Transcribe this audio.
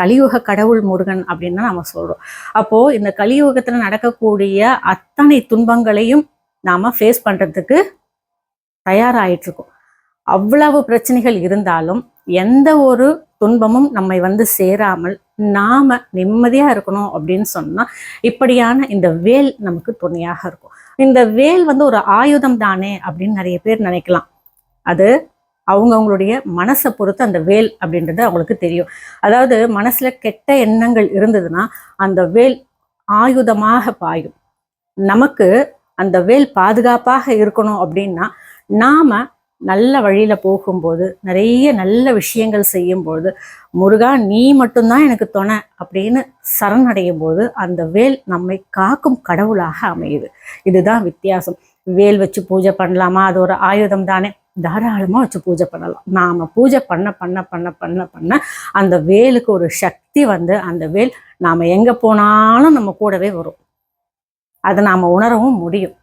கலியுக கடவுள் முருகன் அப்படின்னு தான் நம்ம சொல்றோம். அப்போ இந்த கலியுகத்துல நடக்கக்கூடிய அத்தனை துன்பங்களையும் நாம ஃபேஸ் பண்றதுக்கு தயாராயிட்டு இருக்கோம். அவ்வளவு பிரச்சனைகள் இருந்தாலும் எந்த ஒரு துன்பமும் நம்மை வந்து சேராமல் நாம நிம்மதியா இருக்கணும் அப்படின்னு சொன்னா இப்படியான இந்த வேல் நமக்கு துணையாக இருக்கும். இந்த வேல் வந்து ஒரு ஆயுதம் தானே அப்படின்னு நிறைய பேர் நினைக்கலாம். அது அவங்கவுங்களுடைய மனசை பொறுத்து அந்த வேல் அப்படின்றது அவங்களுக்கு தெரியும். அதாவது மனசில் கெட்ட எண்ணங்கள் இருந்ததுன்னா அந்த வேல் ஆயுதமாக பாயும். நமக்கு அந்த வேல் பாதுகாப்பாக இருக்கணும் அப்படின்னா நாம் நல்ல வழியில் போகும்போது நிறைய நல்ல விஷயங்கள் செய்யும்போது முருகா நீ மட்டும்தான் எனக்கு துணை அப்படின்னு சரணடையும் போது அந்த வேல் நம்மை காக்கும் கடவுளாக அமையுது. இதுதான் வித்தியாசம். வேல் வச்சு பூஜை பண்ணலாமா? அது ஒரு ஆயுதம் தானே. தாராளமாக வச்சு பூஜை பண்ணலாம். நாம் பூஜை பண்ண பண்ண பண்ண பண்ண பண்ண அந்த வேலுக்கு ஒரு சக்தி வந்து அந்த வேல் நாம் எங்கே போனாலும் நம்ம கூடவே வரும். அதை நாம் உணரவும் முடியும்.